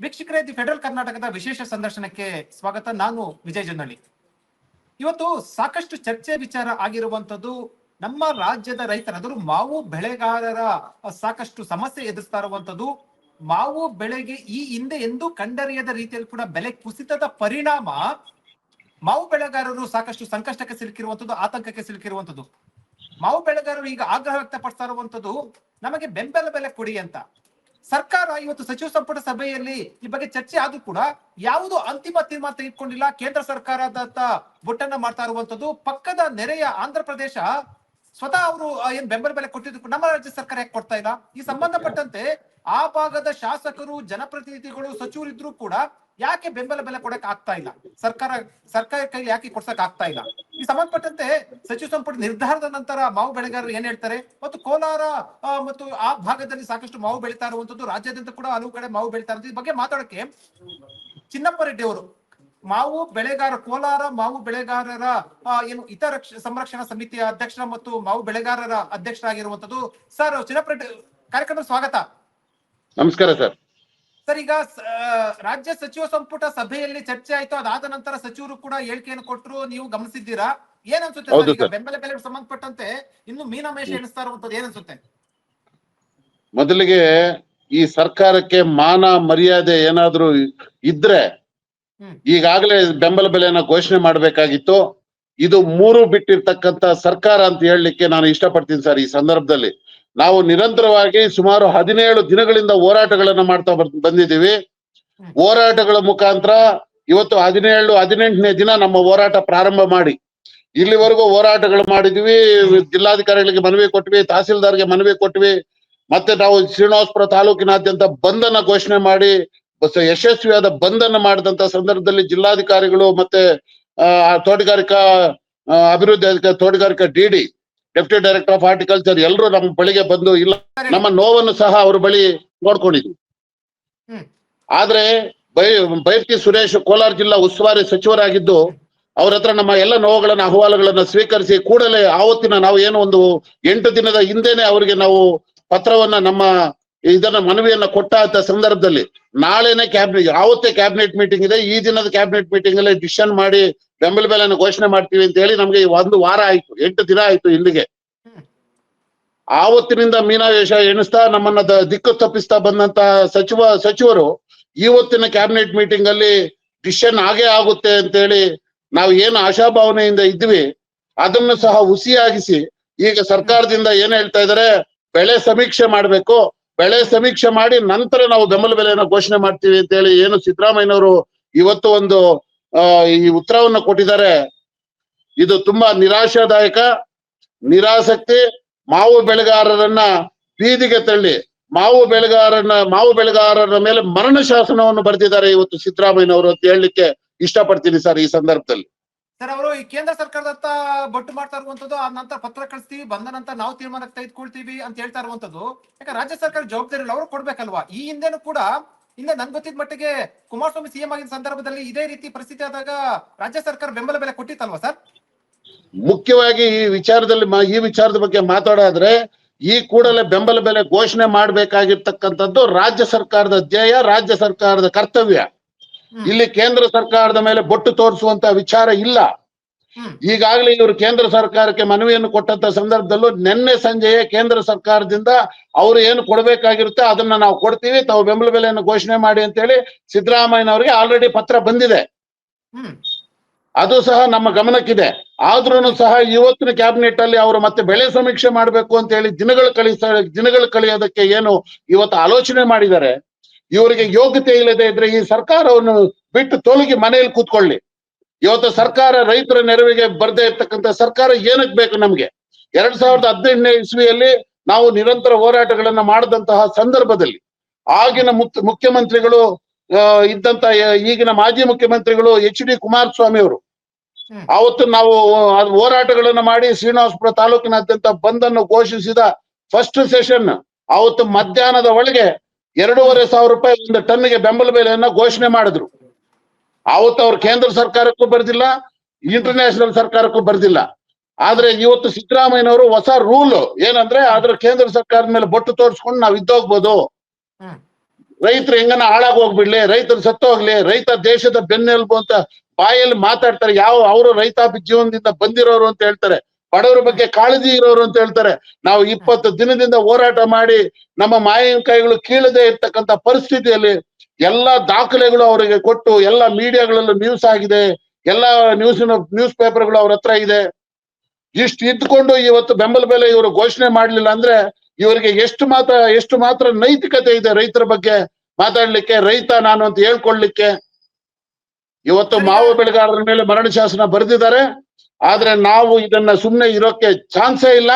ವೀಕ್ಷಕರೇ the federal ಕರ್ನಾಟಕದ ವಿಶೇಷ ಸಂದರ್ಶನಕ್ಕೆ ಸ್ವಾಗತ. ನಾನು ವಿಜಯ್ ಜನ್ನಳ್ಳಿ. ಇವತ್ತು ಸಾಕಷ್ಟು ಚರ್ಚೆ ವಿಚಾರ ಆಗಿರುವಂತದ್ದು ನಮ್ಮ ರಾಜ್ಯದ ರೈತರ ಅದರ ಮಾವು ಬೆಳೆಗಾರರ ಸಾಕಷ್ಟು ಸಮಸ್ಯೆ ಎದುರಿಸ್ತಾ ಇರುವಂತದ್ದು ಮಾವು ಬೆಳೆಗೆ ಈ ಹಿಂದೆ ಎಂದು ಕಂಡರಿಯದ ರೀತಿಯಲ್ಲಿ ಕೂಡ ಬೆಲೆ ಕುಸಿತದ ಪರಿಣಾಮ ಮಾವು ಬೆಳೆಗಾರರು ಸಾಕಷ್ಟು ಸಂಕಷ್ಟಕ್ಕೆ ಸಿಲುಕಿರುವಂತದ್ದು ಆತಂಕಕ್ಕೆ ಸಿಲುಕಿರುವಂತದ್ದು ಮಾವು ಬೆಳೆಗಾರರು ಈಗ ಆಗ್ರಹ ವ್ಯಕ್ತಪಡಿಸ್ತಾ ಇರುವಂತದ್ದು ನಮಗೆ ಬೆಂಬಲ ಬೆಲೆ ಕೊಡಿ ಅಂತ. ಸರ್ಕಾರ ಇವತ್ತು ಸಚಿವ ಸಂಪುಟ ಸಭೆಯಲ್ಲಿ ಈ ಬಗ್ಗೆ ಚರ್ಚೆ ಆದ್ರೂ ಕೂಡ ಯಾವುದು ಅಂತಿಮ ತೀರ್ಮಾನ ತೆಗೆದುಕೊಂಡಿಲ್ಲ. ಕೇಂದ್ರ ಸರ್ಕಾರದತ್ತ ಬುಟ್ಟನ್ನ ಮಾಡ್ತಾ ಇರುವಂತದ್ದು. ಪಕ್ಕದ ನೆರೆಯ ಆಂಧ್ರ ಪ್ರದೇಶ ಸ್ವತಃ ಅವರು ಏನ್ ಬೆಂಬಲ ಬೆಲೆ ಕೊಟ್ಟಿದ್ದು ನಮ್ಮ ರಾಜ್ಯ ಸರ್ಕಾರ ಯಾಕೆ ಕೊಡ್ತಾ ಇಲ್ಲ? ಈ ಸಂಬಂಧಪಟ್ಟಂತೆ ಆ ಭಾಗದ ಶಾಸಕರು, ಜನಪ್ರತಿನಿಧಿಗಳು ಸಚಿವರು ಇದ್ರು ಕೂಡ ಯಾಕೆ ಬೆಂಬಲ ಬೆಲೆ ಕೊಡಕ್ ಆಗ್ತಾ ಇಲ್ಲ? ಸರ್ಕಾರ ಸರ್ಕಾರ ಕೈಲಿ ಯಾಕೆ ಕೊಡ್ಸಕ್ ಆಗ್ತಾ ಇಲ್ಲ? ಈ ಸಂಬಂಧಪಟ್ಟಂತೆ ಸಚಿವ ಸಂಪುಟ ನಿರ್ಧಾರದ ನಂತರ ಮಾವು ಬೆಳೆಗಾರರು ಏನ್ ಹೇಳ್ತಾರೆ? ಮತ್ತು ಕೋಲಾರ ಮತ್ತು ಆ ಭಾಗದಲ್ಲಿ ಸಾಕಷ್ಟು ಮಾವು ಬೆಳೀತಾ ಇರುವಂತದ್ದು ರಾಜ್ಯಾದ್ಯಂತ ಕೂಡ ಹಲವು ಕಡೆ ಮಾವು ಬೆಳೀತಾ ಇರೋದು ಈ ಬಗ್ಗೆ ಮಾತಾಡಕ್ಕೆ ಚಿನ್ನಪ್ಪ ರೆಡ್ಡಿ ಅವರು, ಮಾವು ಬೆಳೆಗಾರ, ಕೋಲಾರ ಮಾವು ಬೆಳೆಗಾರರ ಏನು ಹಿತ ಸಂರಕ್ಷಣಾ ಸಮಿತಿಯ ಅಧ್ಯಕ್ಷ ಮತ್ತು ಮಾವು ಬೆಳೆಗಾರರ ಅಧ್ಯಕ್ಷರಾಗಿರುವಂತದ್ದು. ಸರ್, ಚಿನ್ನಪ್ಪ ರೆಡ್ಡಿ, ಕಾರ್ಯಕ್ರಮದ ಸ್ವಾಗತ. ನಮಸ್ಕಾರ ಸರ್. ಸರ್ ಈಗ ರಾಜ್ಯ ಸಚಿವ ಸಂಪುಟ ಸಭೆಯಲ್ಲಿ ಚರ್ಚೆ ಆಯ್ತು ಅದಾದ ನಂತರ ಸಚಿವರು ಕೂಡ ಹೇಳಿಕೆಯನ್ನು ಕೊಟ್ಟರು ನೀವು ಗಮನಿಸಿದ್ದೀರಾ? ಏನ್ ಅನ್ಸುತ್ತೆ. ಬೆಂಬಲ ಬೆಲೆಗೆ ಸಂಬಂಧಪಟ್ಟಂತೆ ಇನ್ನು ಮೀನಮೇಷ ಎಣಿಸ್ತಾ ಇರುವಂತದ್ದು ಏನ್ ಅನ್ಸುತ್ತೆ? ಮೊದಲಿಗೆ ಈ ಸರ್ಕಾರಕ್ಕೆ ಮಾನ ಮರ್ಯಾದೆ ಏನಾದ್ರೂ ಇದ್ರೆ. ಈಗಾಗಲೇ ಬೆಂಬಲ ಬೆಲೆಯನ್ನ ಘೋಷಣೆ ಮಾಡಬೇಕಾಗಿತ್ತು. ಇದು ಮೂರು ಬಿಟ್ಟಿರ್ತಕ್ಕಂತ ಸರ್ಕಾರ ಅಂತ ಹೇಳಲಿಕ್ಕೆ ನಾನು ಇಷ್ಟಪಡ್ತೀನಿ ಸರ್ ಈ ಸಂದರ್ಭದಲ್ಲಿ. ನಾವು ನಿರಂತರವಾಗಿ ಸುಮಾರು ಹದಿನೇಳು ದಿನಗಳಿಂದ ಹೋರಾಟಗಳನ್ನ ಮಾಡ್ತಾ ಬರ್- ಬಂದಿದ್ದೀವಿ. ಹೋರಾಟಗಳ ಮುಖಾಂತರ ಇವತ್ತು ಹದಿನೇಳು ಹದಿನೆಂಟನೇ ದಿನ ನಮ್ಮ ಹೋರಾಟ ಪ್ರಾರಂಭ ಮಾಡಿ. ಇಲ್ಲಿವರೆಗೂ ಹೋರಾಟಗಳು ಮಾಡಿದ್ವಿ ಜಿಲ್ಲಾಧಿಕಾರಿಗಳಿಗೆ ಮನವಿ ಕೊಟ್ವಿ ತಹಸೀಲ್ದಾರ್ಗೆ ಮನವಿ ಕೊಟ್ವಿ. ಮತ್ತೆ ನಾವು ಶ್ರೀನಿವಾಸಪುರ ತಾಲೂಕಿನಾದ್ಯಂತ ಬಂದನ್ನ ಘೋಷಣೆ ಮಾಡಿ ಬಸ್ ಯಶಸ್ವಿಯಾದ ಬಂದನ್ನ ಮಾಡಿದಂತ ಸಂದರ್ಭದಲ್ಲಿ ಜಿಲ್ಲಾಧಿಕಾರಿಗಳು ಮತ್ತೆ ಆ, ತೋಟಗಾರಿಕಾ ಅಭಿವೃದ್ಧಿ ಅಧಿಕಾರಿ ತೋಟಗಾರಿಕಾ DD deputy director of horticulture ಎಲ್ಲರೂ ನಮ್ಮ ಬಳಿಗೆ ಬಂದು ಇಲ್ಲ ನಮ್ಮ ನೋವನ್ನು ಸಹ ಅವ್ರ ಬಳಿ ನೋಡ್ಕೊಂಡಿದ್ವಿ. ಆದ್ರೆ ಬೈ ಬೈರ್ತಿ ಸುರೇಶ್ ಕೋಲಾರ ಜಿಲ್ಲಾ ಉಸ್ತುವಾರಿ ಸಚಿವರಾಗಿದ್ದು ಅವ್ರ ಹತ್ರ ನಮ್ಮ ಎಲ್ಲ ನೋವುಗಳನ್ನ ಅಹವಾಲುಗಳನ್ನ ಸ್ವೀಕರಿಸಿ ಕೂಡಲೇ ಆವತ್ತಿನ ನಾವು ಏನು ಒಂದು ಎಂಟು ದಿನದ ಹಿಂದೆನೆ ಅವರಿಗೆ ನಾವು ಪತ್ರವನ್ನ ನಮ್ಮ ಇದನ್ನ ಮನವಿಯನ್ನ ಕೊಟ್ಟ ಸಂದರ್ಭದಲ್ಲಿ ನಾಳೆನೆ ಕ್ಯಾಬಿನೆಟ್ ಯಾವತ್ತೇ ಕ್ಯಾಬಿನೆಟ್ ಮೀಟಿಂಗ್ ಇದೆ. ಈ ದಿನದ ಕ್ಯಾಬಿನೆಟ್ ಮೀಟಿಂಗ್ ಅಲ್ಲಿ ಡಿಸಿಷನ್ ಮಾಡಿ ಬೆಂಬಲ ಬೆಲೆಯನ್ನು ಘೋಷಣೆ ಮಾಡ್ತೀವಿ ಅಂತ ಹೇಳಿ ನಮ್ಗೆ ಒಂದು ವಾರ ಆಯ್ತು, ಎಂಟು ದಿನ ಆಯ್ತು ಇಲ್ಲಿಗೆ. ಆವತ್ತಿನಿಂದ ಮೀನಾವೇಶ ಎಣಿಸ್ತಾ ನಮ್ಮನ್ನ ದಿಕ್ಕು ತಪ್ಪಿಸ್ತಾ ಬಂದಂತ ಸಚಿವ, ಸಚಿವರು ಇವತ್ತಿನ ಕ್ಯಾಬಿನೆಟ್ ಮೀಟಿಂಗ್ ಅಲ್ಲಿ ಡಿಸಿಷನ್ ಆಗೇ ಆಗುತ್ತೆ ಅಂತ ಹೇಳಿ ನಾವು ಏನು ಆಶಾಭಾವನೆಯಿಂದ ಇದ್ವಿ ಅದನ್ನು ಸಹ ಹುಸಿಯಾಗಿಸಿ ಈಗ ಸರ್ಕಾರದಿಂದ ಏನ್ ಹೇಳ್ತಾ ಇದಾರೆ ಬೆಳೆ ಸಮೀಕ್ಷೆ ಮಾಡ್ಬೇಕು, ಬೆಳೆ ಸಮೀಕ್ಷೆ ಮಾಡಿ ನಂತರ ನಾವು ಬೆಂಬಲ ಬೆಲೆಯನ್ನು ಘೋಷಣೆ ಮಾಡ್ತೀವಿ ಅಂತ ಹೇಳಿ ಏನು ಸಿದ್ದರಾಮಯ್ಯನವರು ಇವತ್ತು ಒಂದು ಈ ಉತ್ತರವನ್ನ ಕೊಟ್ಟಿದ್ದಾರೆ. ಇದು ತುಂಬಾ ನಿರಾಶಾದಾಯಕ, ನಿರಾಸಕ್ತಿ, ಮಾವು ಬೆಳೆಗಾರರನ್ನ ಬೀದಿಗೆ ತಳ್ಳಿ, ಮಾವು ಬೆಳೆಗಾರನ ಮಾವು ಬೆಳೆಗಾರರ ಮೇಲೆ ಮರಣ ಶಾಸನವನ್ನು ಬರೆದಿದ್ದಾರೆ ಇವತ್ತು ಸಿದ್ದರಾಮಯ್ಯನವರು ಅಂತ ಹೇಳಲಿಕ್ಕೆ ಇಷ್ಟಪಡ್ತೀನಿ ಸರ್ ಈ ಸಂದರ್ಭದಲ್ಲಿ. ಸರ್, ಅವರು ಈ ಕೇಂದ್ರ ಸರ್ಕಾರದತ್ತ ಬೊಟ್ಟು ಮಾಡ್ತಾ ಇರುವಂತದ್ದು, ಆ ನಂತರ ಪತ್ರ ಕಳಿಸ್ತೀವಿ, ಬಂದ ನಂತರ ನಾವು ತೀರ್ಮಾನಕ್ಕೆ ತೆಗೆದುಕೊಳ್ತೀವಿ ಅಂತ ಹೇಳ್ತಾ ಇರುವಂತದ್ದು. ಯಾಕಂದ್ರೆ ರಾಜ್ಯ ಸರ್ಕಾರ ಜವಾಬ್ದಾರಿ ಅವರು ಕೊಡ್ಬೇಕಲ್ವಾ? ಈ ಹಿಂದೆನೂ ಕೂಡ ಹಿಂದೆ ನನ್ ಗೊತ್ತಿದ ಮಟ್ಟಿಗೆ ಕುಮಾರಸ್ವಾಮಿ ಸಿಎಂ ಆಗಿದ್ದ ಸಂದರ್ಭದಲ್ಲಿ ಇದೇ ರೀತಿ ಪರಿಸ್ಥಿತಿ ಆದಾಗ ರಾಜ್ಯ ಸರ್ಕಾರ ಬೆಂಬಲ ಬೆಲೆ ಕೊಟ್ಟಿತ್ತಲ್ವಾ ಸರ್? ಮುಖ್ಯವಾಗಿ ಈ ವಿಚಾರದಲ್ಲಿ ಈ ವಿಚಾರದ ಬಗ್ಗೆ ಮಾತಾಡಾದ್ರೆ ಈ ಕೂಡಲೇ ಬೆಂಬಲ ಬೆಲೆ ಘೋಷಣೆ ಮಾಡಬೇಕಾಗಿರ್ತಕ್ಕಂಥದ್ದು ರಾಜ್ಯ ಸರ್ಕಾರದ ಧ್ಯೇಯ ರಾಜ್ಯ ಸರ್ಕಾರದ ಕರ್ತವ್ಯ. ಇಲ್ಲಿ ಕೇಂದ್ರ ಸರ್ಕಾರದ ಮೇಲೆ ಬೊಟ್ಟು ತೋರಿಸುವಂತ ವಿಚಾರ ಇಲ್ಲ. ಈಗಾಗಲೇ ಇವರು ಕೇಂದ್ರ ಸರ್ಕಾರಕ್ಕೆ ಮನವಿಯನ್ನು ಕೊಟ್ಟಂತ ಸಂದರ್ಭದಲ್ಲೂ ನಿನ್ನೆ ಸಂಜೆಯೇ ಕೇಂದ್ರ ಸರ್ಕಾರದಿಂದ ಅವರು ಏನು ಕೊಡಬೇಕಾಗಿರುತ್ತೆ ಅದನ್ನ ನಾವು ಕೊಡ್ತೀವಿ ತಾವು ಬೆಂಬಲ ಬೆಲೆಯನ್ನು ಘೋಷಣೆ ಮಾಡಿ ಅಂತ ಹೇಳಿ ಸಿದ್ದರಾಮಯ್ಯನವರಿಗೆ ಆಲ್ರೆಡಿ ಪತ್ರ ಬಂದಿದೆ. ಅದು ಸಹ ನಮ್ಮ ಗಮನಕ್ಕಿದೆ. ಆದ್ರೂ ಸಹ ಇವತ್ತಿನ ಕ್ಯಾಬಿನೆಟ್ ಅಲ್ಲಿ ಅವರು ಮತ್ತೆ ಬೆಳೆ ಸಮೀಕ್ಷೆ ಮಾಡಬೇಕು ಅಂತ ಹೇಳಿ ದಿನಗಳು ಕಳಿಸ ದಿನಗಳು ಕಳಿಯೋದಕ್ಕೆ ಏನು ಇವತ್ತು ಆಲೋಚನೆ ಮಾಡಿದ್ದಾರೆ. ಇವರಿಗೆ ಯೋಗ್ಯತೆ ಇಲ್ಲದೆ ಇದ್ರೆ ಈ ಸರ್ಕಾರವನ್ನು ಬಿಟ್ಟು ತೊಲಗಿ ಮನೆಯಲ್ಲಿ ಕೂತ್ಕೊಳ್ಳಿ. ಇವತ್ತು ಸರ್ಕಾರ ರೈತರ ನೆರವಿಗೆ ಬರ್ದೇ ಇರ್ತಕ್ಕಂಥ ಸರ್ಕಾರ ಏನಕ್ಕೆ ಬೇಕು ನಮ್ಗೆ? ಎರಡ್ ಸಾವಿರದ ಹದಿನೆಂಟನೇ ಇಸ್ವಿಯಲ್ಲಿ ನಾವು ನಿರಂತರ ಹೋರಾಟಗಳನ್ನ ಮಾಡಿದಂತಹ ಸಂದರ್ಭದಲ್ಲಿ ಆಗಿನ ಮುಖ್ಯ ಮುಖ್ಯಮಂತ್ರಿಗಳು ಇದ್ದಂತ ಈಗಿನ ಮಾಜಿ ಮುಖ್ಯಮಂತ್ರಿಗಳು ಎಚ್ ಡಿ ಕುಮಾರಸ್ವಾಮಿ ಅವರು. ಅವತ್ತು ನಾವು ಹೋರಾಟಗಳನ್ನ ಮಾಡಿ ಶ್ರೀನಿವಾಸಪುರ ತಾಲೂಕಿನಾದ್ಯಂತ ಬಂದನ್ನು ಘೋಷಿಸಿದ ಫಸ್ಟ್ ಸೆಷನ್ ಅವತ್ತು ಮಧ್ಯಾಹ್ನದ ಒಳಗೆ ಎರಡೂವರೆ ಸಾವಿರ ರೂಪಾಯಿ ಒಂದು ಟನ್ಗೆ ಬೆಂಬಲ ಬೆಲೆಯನ್ನ ಘೋಷಣೆ ಮಾಡಿದ್ರು. ಅವತ್ತು ಅವ್ರು ಕೇಂದ್ರ ಸರ್ಕಾರಕ್ಕೂ ಬರ್ದಿಲ್ಲ ಇಂಟರ್ನ್ಯಾಷನಲ್ ಸರ್ಕಾರಕ್ಕೂ ಬರ್ದಿಲ್ಲ. ಆದ್ರೆ ಇವತ್ತು ಸಿದ್ದರಾಮಯ್ಯನವರು ಹೊಸ ರೂಲ್ ಏನಂದ್ರೆ ಅದ್ರ ಕೇಂದ್ರ ಸರ್ಕಾರದ ಮೇಲೆ ಬೊಟ್ಟು ತೋರಿಸ್ಕೊಂಡು ನಾವ್ ಇದ್ದೋಗ್ಬೋದು. ರೈತರು ಹೆಂಗನ ಹಾಳಾಗಿ ಹೋಗ್ಬಿಡ್ಲಿ ರೈತರು ಸತ್ತೋಗ್ಲಿ ರೈತ ದೇಶದ ಬೆನ್ನೆಲುಬು ಅಂತ ಬಾಯಲ್ಲಿ ಮಾತಾಡ್ತಾರೆ. ಯಾವ ಅವರು ರೈತಾಪಿ ಜೀವನದಿಂದ ಬಂದಿರೋರು ಅಂತ ಹೇಳ್ತಾರೆ. ಬಡವರ ಬಗ್ಗೆ ಕಾಳಜಿ ಇರೋರು ಅಂತ ಹೇಳ್ತಾರೆ. ನಾವು ಇಪ್ಪತ್ತು ದಿನದಿಂದ ಹೋರಾಟ ಮಾಡಿ ನಮ್ಮ ಮಾವಿನಕಾಯಿಗಳು ಕೀಳದೆ ಇರ್ತಕ್ಕಂತ ಪರಿಸ್ಥಿತಿಯಲ್ಲಿ ಎಲ್ಲಾ ದಾಖಲೆಗಳು ಅವರಿಗೆ ಕೊಟ್ಟು ಎಲ್ಲಾ ಮೀಡಿಯಾಗಳಲ್ಲೂ ನ್ಯೂಸ್ ಆಗಿದೆ ಎಲ್ಲಾ ನ್ಯೂಸಿನ ನ್ಯೂಸ್ ಪೇಪರ್ಗಳು ಅವ್ರ ಹತ್ರ ಇದೆ. ಇಷ್ಟು ಇದ್ಕೊಂಡು ಇವತ್ತು ಬೆಂಬಲ ಬೆಲೆ ಇವರು ಘೋಷಣೆ ಮಾಡ್ಲಿಲ್ಲ ಅಂದ್ರೆ ಇವರಿಗೆ ಎಷ್ಟು ಮಾತ್ರ ಎಷ್ಟು ಮಾತ್ರ ನೈತಿಕತೆ ಇದೆ ರೈತರ ಬಗ್ಗೆ ಮಾತಾಡ್ಲಿಕ್ಕೆ ರೈತ ನಾನು ಅಂತ ಹೇಳ್ಕೊಳ್ಲಿಕ್ಕೆ. ಇವತ್ತು ಮಾವು ಬೆಳೆಗಾರರ ಮೇಲೆ ಮರಣ ಶಾಸನ ಬರೆದಿದ್ದಾರೆ. ಆದ್ರೆ ನಾವು ಇದನ್ನ ಸುಮ್ಮನೆ ಇರೋಕೆ ಚಾನ್ಸೇ ಇಲ್ಲ.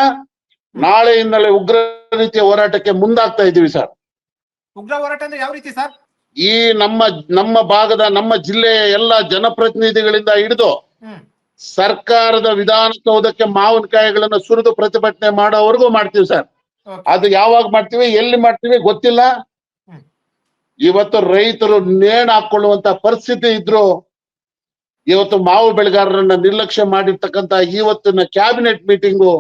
ನಾಳೆಯಿಂದಲೇ ಉಗ್ರ ರೀತಿಯ ಹೋರಾಟಕ್ಕೆ ಮುಂದಾಗ್ತಾ ಇದ್ದೀವಿ ಸರ್. ಉಗ್ರ ಹೋರಾಟ ಅಂದ್ರೆ ಯಾವ ರೀತಿ ಸರ್? ಈ ನಮ್ಮ ನಮ್ಮ ಭಾಗದ ನಮ್ಮ ಜಿಲ್ಲೆಯ ಎಲ್ಲ ಜನಪ್ರತಿನಿಧಿಗಳಿಂದ ಹಿಡಿದು ಸರ್ಕಾರದ ವಿಧಾನಸೌಧಕ್ಕೆ ಮಾವಿನಕಾಯಿಗಳನ್ನ ಸುರಿದು ಪ್ರತಿಭಟನೆ ಮಾಡೋವರೆಗೂ ಮಾಡ್ತೀವಿ ಸರ್. ಅದು ಯಾವಾಗ ಮಾಡ್ತೀವಿ ಎಲ್ಲಿ ಮಾಡ್ತೀವಿ ಗೊತ್ತಿಲ್ಲ. ಇವತ್ತು ರೈತರು ನೇಣ ಹಾಕೊಳ್ಳುವಂತ ಪರಿಸ್ಥಿತಿ ಇದ್ರು ಇವತ್ತು ಮಾವು ಬೆಳೆಗಾರರನ್ನ ನಿರ್ಲಕ್ಷ್ಯ ಮಾಡಿರ್ತಕ್ಕಂತ ಇವತ್ತಿನ ಕ್ಯಾಬಿನೆಟ್ ಮೀಟಿಂಗು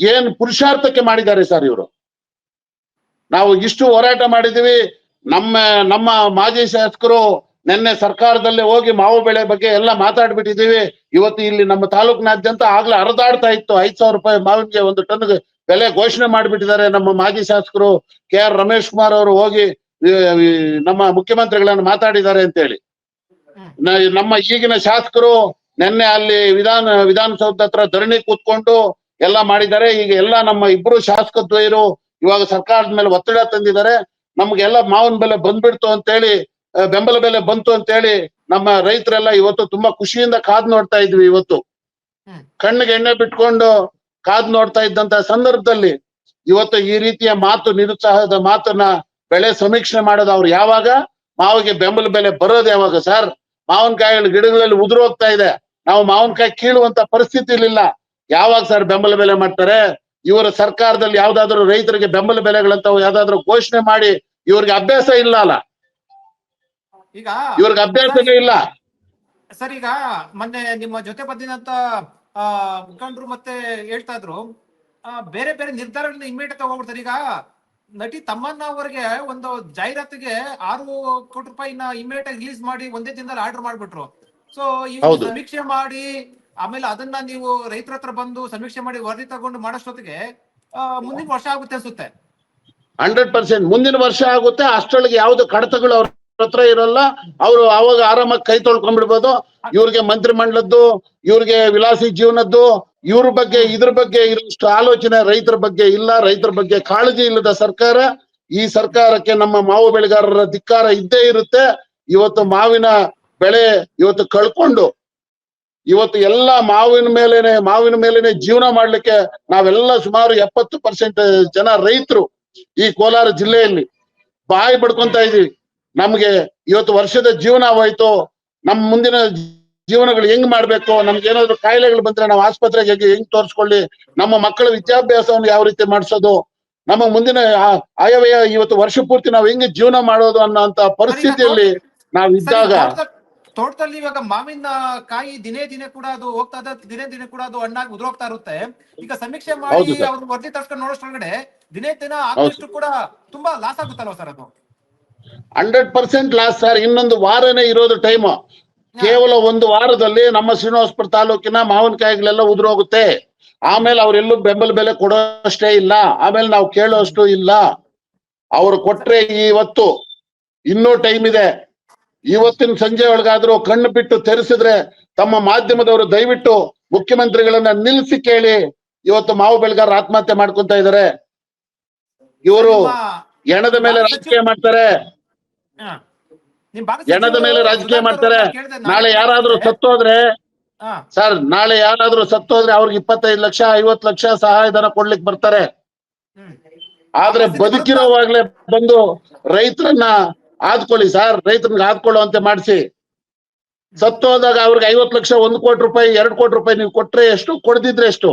ಏನ್ ಪುರುಷಾರ್ಥಕ್ಕೆ ಮಾಡಿದ್ದಾರೆ ಸರ್ ಇವರು. ನಾವು ಇಷ್ಟು ಹೋರಾಟ ಮಾಡಿದೀವಿ ನಮ್ಮ ನಮ್ಮ ಮಾಜಿ ಶಾಸಕರು ನಿನ್ನೆ ಸರ್ಕಾರದಲ್ಲೇ ಹೋಗಿ ಮಾವು ಬೆಳೆ ಬಗ್ಗೆ ಎಲ್ಲ ಮಾತಾಡ್ಬಿಟ್ಟಿದೀವಿ ಇವತ್ತು ಇಲ್ಲಿ ನಮ್ಮ ತಾಲೂಕಿನಾದ್ಯಂತ ಆಗ್ಲೇ ಹರಿದಾಡ್ತಾ ಇತ್ತು. ಐದ್ ಸಾವಿರ ರೂಪಾಯಿ ಮಾವಿಗೆ ಒಂದು ಟನ್ ಬೆಲೆ ಘೋಷಣೆ ಮಾಡಿಬಿಟ್ಟಿದ್ದಾರೆ ನಮ್ಮ ಮಾಜಿ ಶಾಸಕರು ಕೆ ಆರ್ ರಮೇಶ್ ಕುಮಾರ್ ಅವರು ಹೋಗಿ ನಮ್ಮ ಮುಖ್ಯಮಂತ್ರಿಗಳನ್ನ ಮಾತಾಡಿದ್ದಾರೆ ಅಂತ ಹೇಳಿ ನಮ್ಮ ಈಗಿನ ಶಾಸಕರು ನಿನ್ನೆ ಅಲ್ಲಿ ವಿಧಾನ ವಿಧಾನಸೌಧ ಹತ್ರ ಧರಣಿ ಕೂತ್ಕೊಂಡು ಎಲ್ಲ ಮಾಡಿದ್ದಾರೆ. ಈಗ ಎಲ್ಲ ನಮ್ಮ ಇಬ್ರು ಶಾಸಕ ದ್ವೈರು ಇವಾಗ ಸರ್ಕಾರದ ಮೇಲೆ ಒತ್ತಡ ತಂದಿದ್ದಾರೆ. ನಮ್ಗೆಲ್ಲ ಮಾವಿನ ಬೆಲೆ ಬಂದ್ಬಿಡ್ತು ಅಂತೇಳಿ ಹೇಳಿ ಬೆಂಬಲ ಬೆಲೆ ಬಂತು ಅಂತೇಳಿ ನಮ್ಮ ರೈತರೆಲ್ಲ ಇವತ್ತು ತುಂಬಾ ಖುಷಿಯಿಂದ ಕಾದ್ ನೋಡ್ತಾ ಇದ್ವಿ ಇವತ್ತು. ಕಣ್ಣಿಗೆ ಎಣ್ಣೆ ಬಿಟ್ಕೊಂಡು ಕಾದ್ ನೋಡ್ತಾ ಇದ್ದಂತ ಸಂದರ್ಭದಲ್ಲಿ ಇವತ್ತು ಈ ರೀತಿಯ ಮಾತು ನಿರುತ್ಸಾಹದ ಮಾತನ್ನ ಬೆಳೆ ಸಮೀಕ್ಷೆ ಮಾಡೋದು ಅವ್ರು ಯಾವಾಗ? ಮಾವಿಗೆ ಬೆಂಬಲ ಬೆಲೆ ಬರೋದು ಯಾವಾಗ ಸರ್? ಮಾವಿನಕಾಯಿಗಳು ಗಿಡಗಳಲ್ಲಿ ಉದುರೋಗ್ತಾ ಇದೆ. ನಾವು ಮಾವಿನಕಾಯಿ ಕೀಳುವಂತ ಪರಿಸ್ಥಿತಿ ಇಲ್ಲ ಯಾವಾಗ ಸರ್ ಬೆಂಬಲ ಬೆಲೆ ಮಾಡ್ತಾರೆ? ಇವರ ಸರ್ಕಾರದಲ್ಲಿ ಯಾವ್ದಾದ್ರು ರೈತರಿಗೆ ಬೆಂಬಲ ಬೆಲೆಗಳಂತ ಯಾವ್ದಾದ್ರು ಘೋಷಣೆ ಮಾಡಿ ಇವ್ರಿಗೆ ಅಭ್ಯಾಸ ಇಲ್ಲ ಅಲ್ಲ. ಈಗ ಇವ್ರಿಗೆ ಅಭ್ಯಾಸನೇ ಇಲ್ಲ. ಸರ್ ಈಗ ಮೊನ್ನೆ ನಿಮ್ಮ ಜೊತೆ ಬಂದಿನಂತ ಮುಖಂಡರು ಮತ್ತೆ ಹೇಳ್ತಾ ಇದ್ರು. ಆ, ಬೇರೆ ಬೇರೆ ನಿರ್ಧಾರಗಳನ್ನ ಇಮ್ಮಿಡಿಯೇಟ್ ತಗೋಬಿಡ್ತಾರೆ ಈಗ ನಟಿ ತಮ್ಮಣ್ಣ ಅವರಿಗೆ ಒಂದು ಜಾಹೀರಾತಿಗೆ ಆರು ಕೋಟಿ ರೂಪಾಯಿನ ಇಮ್ಮಿಡಿಯೇಟ್ ಆಗಿ ರಿಲೀಸ್ ಮಾಡಿ ಒಂದೇ ದಿನದಲ್ಲಿ ಆರ್ಡರ್ ಮಾಡ್ಬಿಟ್ರು. ಸೊ ಇವ್ರು. ಸಮೀಕ್ಷೆ ಮಾಡಿ ಆಮೇಲೆ ಅದನ್ನ ನೀವು ರೈತರ ಹತ್ರ ಬಂದು ಸಮೀಕ್ಷೆ ಮಾಡಿ ವರದಿ ತಗೊಂಡು ಮಾಡೋಷ್ಟೊತ್ತಿಗೆ ಮುಂದಿನ ವರ್ಷ ಆಗುತ್ತೆ ಅನ್ಸುತ್ತೆ. ಹಂಡ್ರೆಡ್ ಪರ್ಸೆಂಟ್ ಮುಂದಿನ ವರ್ಷ ಆಗುತ್ತೆ ಅಷ್ಟೊಳಗೆ ಯಾವ್ದು ಕಡತಗಳು ಅವ್ರ ಹತ್ರ ಇರಲ್ಲ, ಅವರು ಅವಾಗ ಆರಾಮಾಗಿ ಕೈ ತೊಳ್ಕೊಂಡ್ಬಿಡ್ಬೋದು. ಇವ್ರಿಗೆ ಮಂತ್ರಿ ಮಂಡಲದ್ದು ಇವ್ರಿಗೆ ವಿಲಾಸಿ ಜೀವನದ್ದು, ಇವ್ರ ಬಗ್ಗೆ, ಇದ್ರ ಬಗ್ಗೆ ಇರೋಷ್ಟು ಆಲೋಚನೆ ರೈತರ ಬಗ್ಗೆ ಇಲ್ಲ, ರೈತರ ಬಗ್ಗೆ ಕಾಳಜಿ ಇಲ್ಲದ ಸರ್ಕಾರ, ಈ ಸರ್ಕಾರಕ್ಕೆ ನಮ್ಮ ಮಾವು ಬೆಳೆಗಾರರ ಧಿಕ್ಕಾರ ಇದ್ದೇ ಇರುತ್ತೆ. ಇವತ್ತು ಮಾವಿನ ಬೆಳೆ ಇವತ್ತು ಕಳ್ಕೊಂಡು ಇವತ್ತು ಎಲ್ಲ ಮಾವಿನ ಮೇಲೆನೆ ಮಾವಿನ ಮೇಲೆನೆ ಜೀವನ ಮಾಡ್ಲಿಕ್ಕೆ ನಾವೆಲ್ಲ ಸುಮಾರು ಎಪ್ಪತ್ತು ಪರ್ಸೆಂಟ್ ಜನ ರೈತರು ಈ ಕೋಲಾರ ಜಿಲ್ಲೆಯಲ್ಲಿ ಬಾಯಿ ಪಡ್ಕೊಂತ ಇದೀವಿ ನಮ್ಗೆ ಇವತ್ತು ವರ್ಷದ ಜೀವನ ಹೋಯ್ತು. ನಮ್ ಮುಂದಿನ ಜೀವನಗಳು ಹೆಂಗ್ ಮಾಡ್ಬೇಕು? ನಮ್ಗೆ ಏನಾದ್ರು ಕಾಯಿಲೆಗಳು ಬಂದ್ರೆ ನಾವು ಆಸ್ಪತ್ರೆಗೆ ಹೇಗೆ ಹೆಂಗ್ ತೋರಿಸ್ಕೊಳ್ಳಿ? ನಮ್ಮ ಮಕ್ಕಳ ವಿದ್ಯಾಭ್ಯಾಸವನ್ನು ಯಾವ ರೀತಿ ಮಾಡಿಸೋದು? ನಮ್ಮ ಮುಂದಿನ ಆಯವ್ಯಯ ಇವತ್ತು ವರ್ಷ ಪೂರ್ತಿ ನಾವು ಹೆಂಗ್ ಜೀವನ ಮಾಡೋದು ಅನ್ನೋಂತ ಪರಿಸ್ಥಿತಿಯಲ್ಲಿ ನಾವಿದ್ದಾಗ ತೋಟದಲ್ಲಿ ಇವಾಗ ಮಾವಿನ ಕಾಯಿ ದಿನೇ ದಿನೇ ಕೂಡ ಅದು ಹೋಗ್ತಾ ಇದೆ ದಿನೇ ದಿನೇ ಕೂಡ ಅದು ಹಣ್ಣಾಗಿ ಉದುರೋಗ್ತಾ ಇರುತ್ತೆ. ಈಗ ಸಮೀಕ್ಷೆ ಮಾಡಿ. ಅವ್ರು ವರದಿ ತರ್ಸ್ಕೊಂಡು ನೋಡೋಷ್ಟ್ರೊಳಗಡೆ ದಿನೇ ದಿನ ಆದಷ್ಟು ಕೂಡ ತುಂಬಾ ಲಾಸ್ ಆಗುತ್ತಲ್ವ ಸರ್ ಅದು? Hundred percent loss sir. ಇನ್ನೊಂದು ವಾರನೇ ಇರೋದು ಟೈಮ್ ಕೇವಲ ಒಂದು ವಾರದಲ್ಲಿ ನಮ್ಮ ಶ್ರೀನಿವಾಸಪುರ ತಾಲೂಕಿನ ಮಾವಿನಕಾಯಿಗಳೆಲ್ಲ ಉದುರೋಗುತ್ತೆ. ಆಮೇಲೆ ಅವರೆಲ್ಲೂ ಬೆಂಬಲ ಬೆಲೆ ಕೊಡೋಷ್ಟೇ ಇಲ್ಲ. ಆಮೇಲೆ ನಾವು ಕೇಳೋಷ್ಟು ಇಲ್ಲ. ಅವ್ರು ಕೊಟ್ರೆ ಇವತ್ತು ಇನ್ನೂ ಟೈಮ್ ಇದೆ. ಇವತ್ತಿನ ಸಂಜೆ ಒಳಗಾದ್ರೂ ಕಣ್ಣು ಬಿಟ್ಟು ತೆರೆಸಿದ್ರೆ ತಮ್ಮ ಮಾಧ್ಯಮದವರು ದಯವಿಟ್ಟು ಮುಖ್ಯಮಂತ್ರಿಗಳನ್ನ ನಿಲ್ಲಿಸಿ ಕೇಳಿ ಇವತ್ತು ಮಾವು ಬೆಳೆಗಾರರು ಆತ್ಮಹತ್ಯೆ ಮಾಡ್ಕೊಂತ ಇದಾರೆ ಇವರು ಎಣದ ಮೇಲೆ ರಾಜಕೀಯ ಮಾಡ್ತಾರೆ ಹೆಣದ ಎಣದ ಮೇಲೆ ರಾಜಕೀಯ ಮಾಡ್ತಾರೆ ನಾಳೆ ಯಾರಾದ್ರೂ. ಸತ್ತೋದ್ರೆ. ಸರ್ ನಾಳೆ ಯಾರಾದ್ರೂ ಸತ್ತೋದ್ರೆ ಅವ್ರಿಗೆ ಇಪ್ಪತ್ತೈದು ಲಕ್ಷ ಐವತ್ ಲಕ್ಷ ಸಹಾಯಧನ ಕೊಡ್ಲಿಕ್ ಬರ್ತಾರೆ. ಆದ್ರೆ ಬದುಕಿರೋವಾಗ್ಲೇ ಬಂದು ರೈತರನ್ನ ಆದ್ಕೊಳ್ಳಿ ಸರ್ ರೈತರನ್ನ ಆದ್ಕೊಳ್ಳುವಂತೆ ಮಾಡಿಸಿ. ಸತ್ತೋದಾಗ ಅವ್ರಿಗೆ ಐವತ್ತು ಲಕ್ಷ, ಒಂದು ಕೋಟಿ ರೂಪಾಯಿ, ಎರಡು ಕೋಟಿ ರೂಪಾಯಿ ನೀವು ಕೊಟ್ರೆ ಎಷ್ಟು? ಕೊಡದಿದ್ರೆ ಎಷ್ಟು?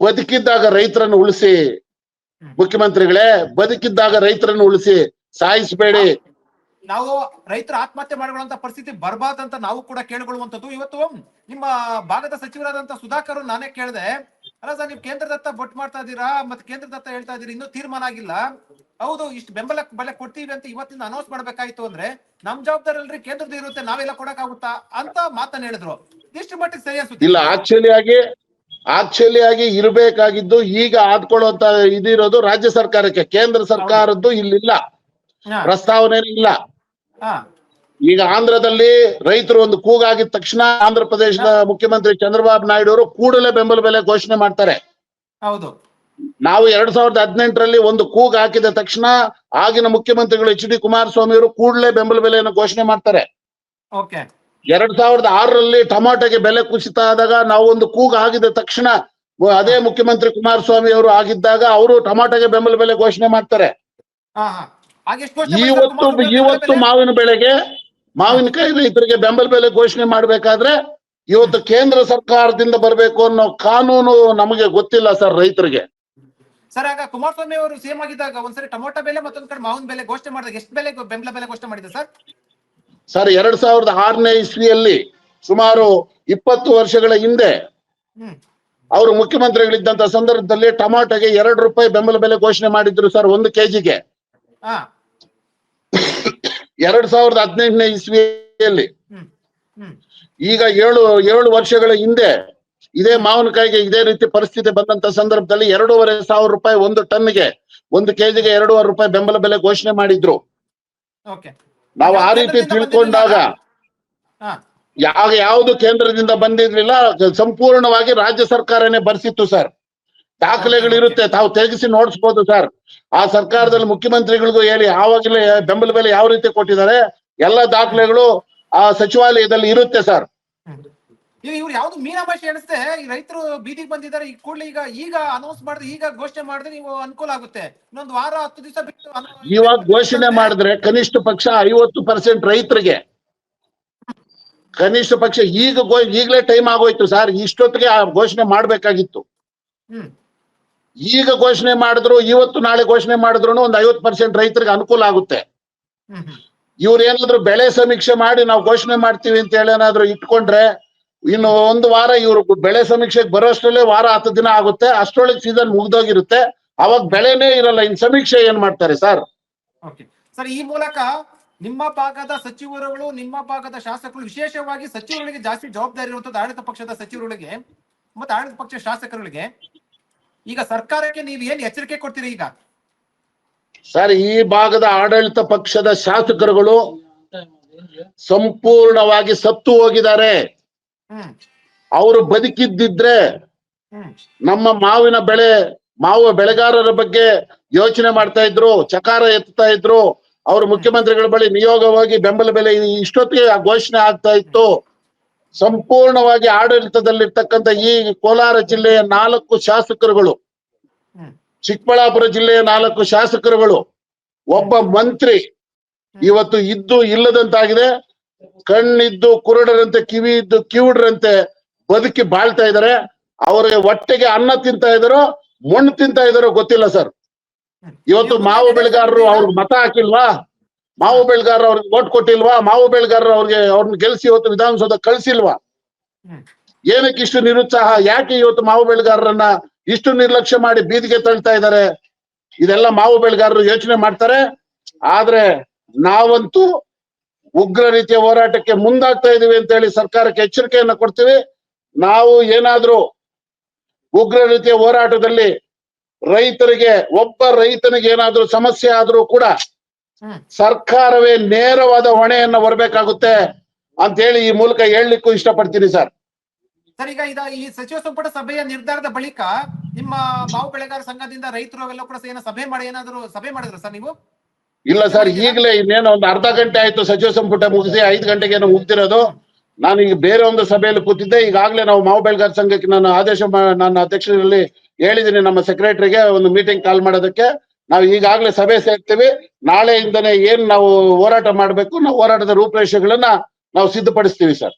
ಬದುಕಿದ್ದಾಗ ರೈತರನ್ನ ಉಳಿಸಿ. ಮುಖ್ಯಮಂತ್ರಿಗಳೇ, ಬದುಕಿದ್ದಾಗ ರೈತರನ್ನ ಉಳಿಸಿ. ಸಾಯಿಸಬೇಡಿ. ನಾವು ರೈತರ ಆತ್ಮಹತ್ಯೆ ಮಾಡಿಕೊಳ್ಳುವಂತ ಪರಿಸ್ಥಿತಿ ಬರಬಾರ್ದಂತ ನಾವು ಕೂಡ ಕೇಳಿಕೊಳ್ಳುವಂತದ್ದು ಇವತ್ತು ನಿಮ್ಮ ಭಾಗದ ಸಚಿವರಾದಂತ ಸುಧಾಕರ್ ನಾನೇ ಕೇಳಿದೆ ಅಲ್ಲ ಸರ್ ನೀವು ಕೇಂದ್ರದತ್ತ ಬೊಟ್ ಮಾಡ್ತಾ ಇದ್ದೀರಾ ಮತ್ತೆ ಕೇಂದ್ರದತ್ತ ಹೇಳ್ತಾ ಇದೀರಿ ಇನ್ನೂ ತೀರ್ಮಾನ ಆಗಿಲ್ಲ. ಹೌದು ಇಷ್ಟು ಬೆಂಬಲ ಬೆಲೆ ಕೊಡ್ತೀವಿ ಅಂತ ಇವತ್ತಿಂದ ಅನೌನ್ಸ್ ಮಾಡ್ಬೇಕಾಯ್ತು ಅಂದ್ರೆ ನಮ್ ಜವಾಬ್ದಾರಿ ಅಲ್ರಿ ಕೇಂದ್ರದ ಇರುತ್ತೆ ನಾವೆಲ್ಲ ಕೊಡಕ್ಕಾಗುತ್ತಾ ಅಂತ ಮಾತನ್ನ ಹೇಳಿದ್ರು. ಇಷ್ಟು ಮಟ್ಟಿಗೆ ಸರಿ ಅನ್ಸುತ್ತೆ ಇಲ್ಲ ಆಕ್ಚುಲಿ ಆಗಿ ಆಕ್ಚುಲಿ ಆಗಿ ಇರಬೇಕಾಗಿದ್ದು ಈಗ ಆದ್ಕೊಳ್ಳುವಂತ ಇದಿರೋದು ರಾಜ್ಯ ಸರ್ಕಾರಕ್ಕೆ ಕೇಂದ್ರ ಸರ್ಕಾರದ್ದು ಇಲ್ಲಿಲ್ಲ. ಪ್ರಸ್ತಾವನೆ ಇಲ್ಲ. ಹಾ, ಈಗ ಆಂಧ್ರದಲ್ಲಿ ರೈತರು ಒಂದು ಕೂಗಾಗಿದ ತಕ್ಷಣ ಆಂಧ್ರ ಪ್ರದೇಶದ ಮುಖ್ಯಮಂತ್ರಿ ಚಂದ್ರಬಾಬು ನಾಯ್ಡು ಅವರು ಕೂಡಲೇ ಬೆಂಬಲ ಬೆಲೆ ಘೋಷಣೆ ಮಾಡ್ತಾರೆ. ಹೌದು. ನಾವು ಎರಡ್ ಸಾವಿರದ ಹದಿನೆಂಟರಲ್ಲಿ ಒಂದು ಕೂಗ್ ಹಾಕಿದ ತಕ್ಷಣ ಆಗಿನ ಮುಖ್ಯಮಂತ್ರಿಗಳು ಎಚ್ ಡಿ ಕುಮಾರಸ್ವಾಮಿ ಅವರು ಕೂಡಲೇ ಬೆಂಬಲ ಬೆಲೆಯನ್ನು ಘೋಷಣೆ ಮಾಡ್ತಾರೆ. ಎರಡ್ ಸಾವಿರದ ಆರರಲ್ಲಿ ಟೊಮಾಟೋಗೆ ಬೆಲೆ ಕುಸಿತ ಆದಾಗ ನಾವು ಒಂದು ಕೂಗ್ ಆಗಿದ ತಕ್ಷಣ ಅದೇ ಮುಖ್ಯಮಂತ್ರಿ ಕುಮಾರಸ್ವಾಮಿ ಅವರು ಆಗಿದ್ದಾಗ ಅವರು ಟೊಮಾಟೋಗೆ ಬೆಂಬಲ ಬೆಲೆ ಘೋಷಣೆ ಮಾಡ್ತಾರೆ. ಇವತ್ತು ಇವತ್ತು? ಮಾವಿನ ಬೆಳೆಗೆ ಮಾವಿನಕಾಯಿ ರೈತರಿಗೆ ಬೆಂಬಲ ಬೆಲೆ ಘೋಷಣೆ ಮಾಡ್ಬೇಕಾದ್ರೆ ಇವತ್ತು ಕೇಂದ್ರ ಸರ್ಕಾರದಿಂದ ಬರಬೇಕು ಅನ್ನೋ ಕಾನೂನು ನಮಗೆ ಗೊತ್ತಿಲ್ಲ ಸರ್ ರೈತರಿಗೆ. ಸರ್ ಆಗ ಕುಮಾರಸ್ವಾಮಿ ಅವರು ಸೇಮ್ ಆಗಿದ್ದಾಗ ಒಂದ್ಸರಿ ಟೊಮೊಟೊ ಬೆಲೆ ಮತ್ತೊಂದ್ ಕಡೆ ಮಾವಿನ ಬೆಲೆ ಘೋಷಣೆ ಮಾಡಿದಾಗ ಎಷ್ಟು ಬೆಲೆ ಬೆಂಬಲ ಬೆಲೆ ಘೋಷಣೆ ಮಾಡಿದೆ ಸರ್? ಸರ್ ಎರಡ್ ಸಾವಿರದ ಆರನೇ ಇಸ್ವಿಯಲ್ಲಿ ಸುಮಾರು ಇಪ್ಪತ್ತು ವರ್ಷಗಳ ಹಿಂದೆ ಅವರು ಮುಖ್ಯಮಂತ್ರಿಗಳಿದ್ದಂತ ಸಂದರ್ಭದಲ್ಲಿ ಟೊಮಾಟೋಗೆ ಎರಡು ರೂಪಾಯಿ ಬೆಂಬಲ ಬೆಲೆ ಘೋಷಣೆ ಮಾಡಿದ್ರು ಸರ್ ಒಂದು ಕೆಜಿಗೆ. ಎರಡ್ ಸಾವಿರದ ಹದಿನೆಂಟನೇ ಇಸ್ವಿಯಲ್ಲಿ. ಈಗ ಏಳು ಏಳು ವರ್ಷಗಳ ಹಿಂದೆ ಇದೇ ಮಾವಿನಕಾಯಿಗೆ ಇದೇ ರೀತಿ ಪರಿಸ್ಥಿತಿ ಬಂದಂತ ಸಂದರ್ಭದಲ್ಲಿ ಎರಡೂವರೆ ಸಾವಿರ ರೂಪಾಯಿ ಒಂದು ಟನ್ಗೆ ಒಂದು ಕೆಜಿಗೆ ಎರಡೂವರೆ ರೂಪಾಯಿ ಬೆಂಬಲ ಬೆಲೆ ಘೋಷಣೆ ಮಾಡಿದ್ರು. ನಾವು ಆ ರೀತಿ ತಿಳ್ಕೊಂಡಾಗ ಯಾವ ಯಾವುದು ಕೇಂದ್ರದಿಂದ ಬಂದಿರ್ಲಿಲ್ಲ ಸಂಪೂರ್ಣವಾಗಿ ರಾಜ್ಯ ಸರ್ಕಾರನೇ ಬರ್ಸಿತ್ತು ಸರ್. ದಾಖಲೆಗಳಿರುತ್ತೆ. ತಾವು ತೆಗೆಸಿ ನೋಡಿಸ್ಬೋದು ಸರ್. ಆ ಸರ್ಕಾರದಲ್ಲಿ ಮುಖ್ಯಮಂತ್ರಿಗಳಿಗೂ ಹೇಳಿ ಆವಾಗಲೇ ಬೆಂಬಲ ಬೆಲೆ ಯಾವ ರೀತಿ ಕೊಟ್ಟಿದ್ದಾರೆ ಎಲ್ಲ ದಾಖಲೆಗಳು ಆ ಸಚಿವಾಲಯದಲ್ಲಿ ಇರುತ್ತೆ ಸರ್. ಈಗ ಇವ್ರು ಯಾವ್ದು ಮೀನಾಭಾಷೆ ಎಣಿಸ್ತೆ ಈ ರೈತರು ಬೀದಿಗೆ ಬಂದಿದ್ದಾರೆ ಈಗ ಕೂಡಲೇ ಈಗ ಈಗ ಅನೌನ್ಸ್ ಮಾಡಿದ್ರೆ ಈಗ ಘೋಷಣೆ ಮಾಡಿದ್ರೆ ನೀವು ಅನುಕೂಲ ಆಗುತ್ತೆ. ಇನ್ನೊಂದು ವಾರ ಹತ್ತು ದಿವಸ ಬಿಟ್ಟು ಇವಾಗ ಘೋಷಣೆ ಮಾಡಿದ್ರೆ ಕನಿಷ್ಠ ಪಕ್ಷ ಐವತ್ತು ಪರ್ಸೆಂಟ್ ರೈತರಿಗೆ. ಕನಿಷ್ಠ ಪಕ್ಷ ಈಗ ಈಗಲೇ ಟೈಮ್ ಆಗೋಯ್ತು ಸರ್. ಇಷ್ಟೊತ್ತಿಗೆ ಆ ಘೋಷಣೆ ಮಾಡ್ಬೇಕಾಗಿತ್ತು. ಹ್ಮ್. ಈಗ ಘೋಷಣೆ ಮಾಡಿದ್ರು ಇವತ್ತು ನಾಳೆ ಘೋಷಣೆ ಮಾಡಿದ್ರು ಒಂದು ಐವತ್ ಪರ್ಸೆಂಟ್ ರೈತರಿಗೆ ಅನುಕೂಲ ಆಗುತ್ತೆ. ಇವ್ರೇನಾದ್ರು ಬೆಳೆ ಸಮೀಕ್ಷೆ ಮಾಡಿ ನಾವು ಘೋಷಣೆ ಮಾಡ್ತೀವಿ ಅಂತ ಹೇಳಿ ಏನಾದ್ರು ಇಟ್ಕೊಂಡ್ರೆ ಇನ್ನು ಒಂದು ವಾರ ಇವ್ರು ಬೆಳೆ ಸಮೀಕ್ಷೆಗೆ ಬರೋಷ್ಟರಲ್ಲೇ ವಾರ ಹತ್ತು ದಿನ ಆಗುತ್ತೆ ಅಷ್ಟೊಳಗೆ ಸೀಸನ್ ಮುಗ್ದೋಗಿರುತ್ತೆ. ಅವಾಗ ಬೆಳೆನೇ ಇರಲ್ಲ ಇನ್ ಸಮೀಕ್ಷೆ ಏನ್ ಮಾಡ್ತಾರೆ ಸರ್? ಓಕೆ. ಸರ್ ಈ ಮೂಲಕ ನಿಮ್ಮ ಭಾಗದ ಸಚಿವರುಗಳು ನಿಮ್ಮ ಭಾಗದ ಶಾಸಕರು ವಿಶೇಷವಾಗಿ ಸಚಿವರುಗಳಿಗೆ ಜಾಸ್ತಿ ಜವಾಬ್ದಾರಿ ಇರುವಂತದ್ದು ಆಡಳಿತ ಪಕ್ಷದ ಸಚಿವರುಗಳಿಗೆ ಮತ್ತೆ ಆಡಳಿತ ಪಕ್ಷ ಶಾಸಕರುಗಳಿಗೆ ಈಗ ಸರ್ಕಾರಕ್ಕೆ ನೀವು ಏನ್ ಎಚ್ಚರಿಕೆ ಕೊಡ್ತೀರಿ ಈಗ? ಸರ್ ಈ ಭಾಗದ ಆಡಳಿತ ಪಕ್ಷದ ಶಾಸಕರುಗಳು ಸಂಪೂರ್ಣವಾಗಿ ಸತ್ತು ಹೋಗಿದ್ದಾರೆ. ಅವರು ಬದುಕಿದ್ದಿದ್ರೆ ನಮ್ಮ ಮಾವಿನ ಬೆಳೆ ಮಾವು ಬೆಳೆಗಾರರ ಬಗ್ಗೆ ಯೋಚನೆ ಮಾಡ್ತಾ ಇದ್ರು ಚಕಾರ ಎತ್ತಾ ಇದ್ರು. ಅವರು ಮುಖ್ಯಮಂತ್ರಿಗಳ ಬಳಿ ನಿಯೋಗವಾಗಿ ಬೆಂಬಲ ಬೆಲೆ ಇಷ್ಟೊತ್ತಿಗೆ ಘೋಷಣೆ ಆಗ್ತಾ ಇತ್ತು. ಸಂಪೂರ್ಣವಾಗಿ ಆಡಳಿತದಲ್ಲಿರ್ತಕ್ಕಂಥ ಈ ಕೋಲಾರ ಜಿಲ್ಲೆಯ ನಾಲ್ಕು ಶಾಸಕರುಗಳು ಚಿಕ್ಕಬಳ್ಳಾಪುರ ಜಿಲ್ಲೆಯ ನಾಲ್ಕು ಶಾಸಕರುಗಳು ಒಬ್ಬ ಮಂತ್ರಿ ಇವತ್ತು ಇದ್ದು ಇಲ್ಲದಂತಾಗಿದೆ. ಕಣ್ಣಿದ್ದು ಕುರುಡರಂತೆ ಕಿವಿ ಇದ್ದು ಕಿವುಡ್ರಂತೆ ಬದುಕಿ ಬಾಳ್ತಾ ಇದಾರೆ ಅವರಿಗೆ ಹೊಟ್ಟೆಗೆ ಅನ್ನ ತಿಂತಾ ಇದಾರೋ ಮಣ್ಣು ತಿಂತಾ ಇದಾರೋ ಗೊತ್ತಿಲ್ಲ ಸರ್. ಇವತ್ತು ಮಾವು ಬೆಳೆಗಾರರು ಅವ್ರಿಗೆ ಮತ ಹಾಕಿಲ್ವಾ? ಮಾವು ಬೆಳೆಗಾರ ಅವ್ರಿಗೆ ಓಟ್ ಕೊಟ್ಟಿಲ್ವಾ? ಮಾವು ಬೆಳೆಗಾರರು ಅವ್ರಿಗೆ ಅವ್ರನ್ನ ಗೆಲ್ಸಿ ಇವತ್ತು ವಿಧಾನಸೌಧ ಕಳ್ಸಿಲ್ವಾ? ಏನಕ್ಕೆ ಇಷ್ಟು ನಿರುತ್ಸಾಹ? ಯಾಕೆ ಇವತ್ತು ಮಾವು ಬೆಳೆಗಾರರನ್ನ ಇಷ್ಟು ನಿರ್ಲಕ್ಷ್ಯ ಮಾಡಿ ಬೀದಿಗೆ ತಳ್ತಾ ಇದ್ದಾರೆ? ಇದೆಲ್ಲ ಮಾವು ಬೆಳೆಗಾರರು ಯೋಚನೆ ಮಾಡ್ತಾರೆ. ಆದ್ರೆ ನಾವಂತೂ ಉಗ್ರ ರೀತಿಯ ಹೋರಾಟಕ್ಕೆ ಮುಂದಾಗ್ತಾ ಇದೀವಿ ಅಂತ ಹೇಳಿ ಸರ್ಕಾರಕ್ಕೆ ಎಚ್ಚರಿಕೆಯನ್ನ ಕೊಡ್ತೀವಿ. ನಾವು ಏನಾದ್ರೂ ಉಗ್ರ ರೀತಿಯ ಹೋರಾಟದಲ್ಲಿ ರೈತರಿಗೆ ಒಬ್ಬ ರೈತನಿಗೆ ಏನಾದ್ರೂ ಸಮಸ್ಯೆ ಆದ್ರೂ ಕೂಡ ಸರ್ಕಾರವೇ ನೇರವಾದ ಹೊಣೆಯನ್ನ ಬರಬೇಕಾಗುತ್ತೆ ಅಂತ ಹೇಳಿ ಈ ಮೂಲಕ ಹೇಳಲಿಕ್ಕೂ ಇಷ್ಟಪಡ್ತೀನಿ ಸರ್. ಸರ್ ಈಗ ಇದ ಈ ಸಚಿವ ಸಂಪುಟ ಸಭೆಯ ನಿರ್ಧಾರದ ಬಳಿಕ ನಿಮ್ಮ ಮಾವು ಬೆಳೆಗಾರ ಸಂಘದಿಂದ ರೈತರು ಅವೆಲ್ಲ ಕೂಡ ಏನೋ ಸಭೆ ಮಾಡಿ ಏನಾದ್ರು ಸಭೆ ಮಾಡಿದ್ರು ಸರ್ ನೀವು? ಇಲ್ಲ ಸರ್ ಈಗಲೇ ಇನ್ನೇನು ಒಂದು ಅರ್ಧ ಗಂಟೆ ಆಯ್ತು ಸಚಿವ ಸಂಪುಟ ಮುಗಿಸಿ ಐದು ಗಂಟೆಗೆ ಏನೋ ಮುಗ್ತಿರೋದು ನಾನು ಈಗ ಬೇರೆ ಒಂದು ಸಭೆಯಲ್ಲಿ ಕೂತಿದ್ದೆ. ಈಗಾಗಲೇ ನಾವು ಮಾವು ಬೆಳೆಗಾರ ಸಂಘಕ್ಕೆ ನಾನು ಆದೇಶ ಮಾ- ನನ್ನ ಅಧ್ಯಕ್ಷರಲ್ಲಿ ಹೇಳಿದ್ದೀನಿ ನಮ್ಮ ಸೆಕ್ರೆಟರಿಗೆ ಒಂದು ಮೀಟಿಂಗ್ ಕಾಲ್ ಮಾಡೋದಕ್ಕೆ. ನಾವು ಈಗಾಗಲೇ ಸಭೆ ಸೇರ್ತೀವಿ. ನಾಳೆಯಿಂದನೇ ಏನ್ ನಾವು ಹೋರಾಟ ಮಾಡಬೇಕು ನಾವು ಹೋರಾಟದ ರೂಪರೇಷೆಗಳನ್ನ ನಾವು ಸಿದ್ಧಪಡಿಸ್ತೀವಿ ಸರ್.